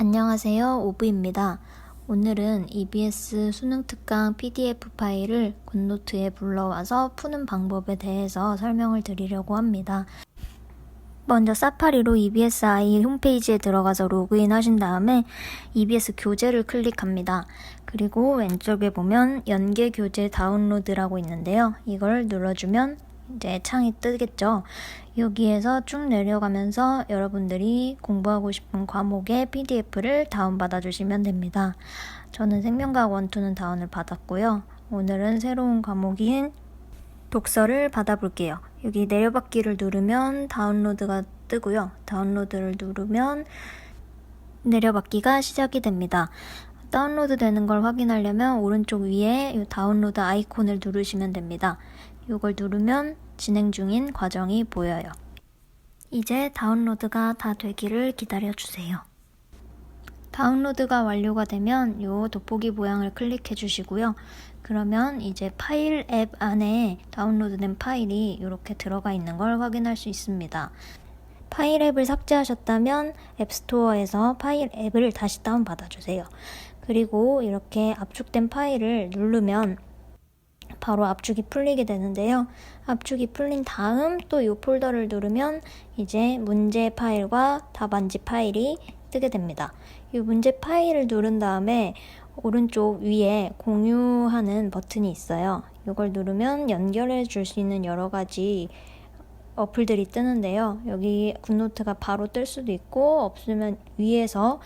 안녕하세요. 오브입니다. 오늘은 EBS 수능 특강 PDF 파일을 굿노트에 불러와서 푸는 방법에 대해서 설명을 드리려고 합니다. 먼저 사파리로 EBS i 홈페이지에 들어가서 로그인 하신 다음에 EBS 교재를 클릭합니다. 그리고 왼쪽에 보면 연계 교재 다운로드라고 있는데요. 이걸 눌러주면 이제 창이 뜨겠죠. 여기에서 쭉 내려가면서 여러분들이 공부하고 싶은 과목의 PDF를 다운받아 주시면 됩니다. 저는 생명과학 원투는 다운을 받았고요. 오늘은 새로운 과목인 독서를 받아볼게요. 여기 내려받기를 누르면 다운로드가 뜨고요. 다운로드를 누르면 내려받기가 시작이 됩니다. 다운로드 되는 걸 확인하려면 오른쪽 위에 이 다운로드 아이콘을 누르시면 됩니다. 이걸 누르면 진행 중인 과정이 보여요. 이제 다운로드가 다 되기를 기다려 주세요. 다운로드가 완료가 되면 이 돋보기 모양을 클릭해 주시고요. 그러면 이제 파일 앱 안에 다운로드된 파일이 이렇게 들어가 있는 걸 확인할 수 있습니다. 파일 앱을 삭제하셨다면 앱스토어에서 파일 앱을 다시 다운받아 주세요. 그리고 이렇게 압축된 파일을 누르면 바로 압축이 풀리게 되는데요. 압축이 풀린 다음 또 이 폴더를 누르면 이제 문제 파일과 답안지 파일이 뜨게 됩니다. 이 문제 파일을 누른 다음에 오른쪽 위에 공유하는 버튼이 있어요. 이걸 누르면 연결해 줄 수 있는 여러 가지 어플들이 뜨는데요. 여기 굿노트가 바로 뜰 수도 있고 없으면 위에서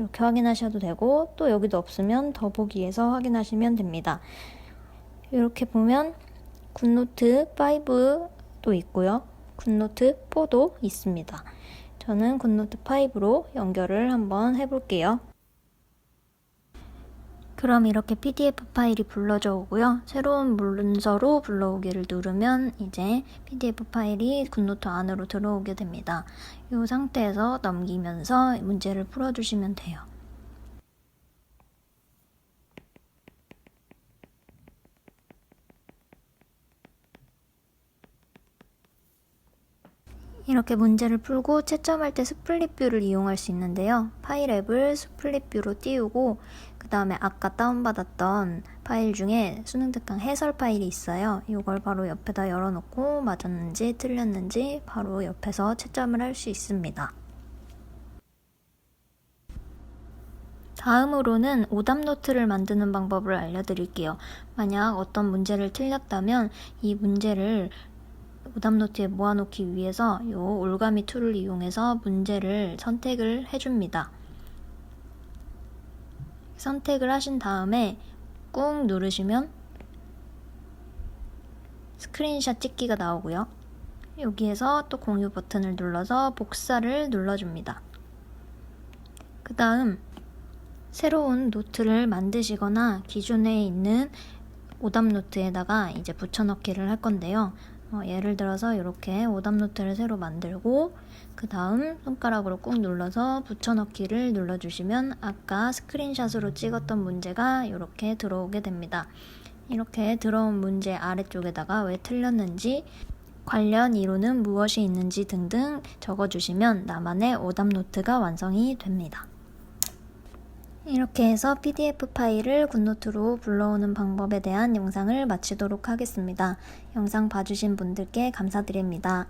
이렇게 확인하셔도 되고 또 여기도 없으면 더보기에서 확인하시면 됩니다. 이렇게 보면 굿노트 5도 있고요. 굿노트 4도 있습니다. 저는 굿노트 5로 연결을 한번 해볼게요. 그럼 이렇게 PDF 파일이 불러져 오고요. 새로운 문서로 불러오기를 누르면 이제 PDF 파일이 굿노트 안으로 들어오게 됩니다. 이 상태에서 넘기면서 문제를 풀어주시면 돼요. 이렇게 문제를 풀고 채점할 때 스플릿 뷰를 이용할 수 있는데요. 파일 앱을 스플릿 뷰로 띄우고 그 다음에 아까 다운받았던 파일 중에 수능 특강 해설 파일이 있어요. 이걸 바로 옆에다 열어놓고 맞았는지 틀렸는지 바로 옆에서 채점을 할 수 있습니다. 다음으로는 오답 노트를 만드는 방법을 알려드릴게요. 만약 어떤 문제를 틀렸다면 이 문제를 오답 노트에 모아놓기 위해서 이 올가미 툴을 이용해서 문제를 선택을 해줍니다. 선택을 하신 다음에 꾹 누르시면 스크린샷 찍기가 나오고요. 여기에서 또 공유 버튼을 눌러서 복사를 눌러줍니다. 그 다음 새로운 노트를 만드시거나 기존에 있는 오답 노트에다가 이제 붙여넣기를 할 건데요. 어, 예를 들어서 이렇게 오답 노트를 새로 만들고 그 다음 손가락으로 꾹 눌러서 붙여넣기를 눌러주시면 아까 스크린샷으로 찍었던 문제가 이렇게 들어오게 됩니다. 이렇게 들어온 문제 아래쪽에다가 왜 틀렸는지 관련 이론은 무엇이 있는지 등등 적어주시면 나만의 오답 노트가 완성이 됩니다. 이렇게 해서 PDF 파일을 굿노트로 불러오는 방법에 대한 영상을 마치도록 하겠습니다. 영상 봐주신 분들께 감사드립니다.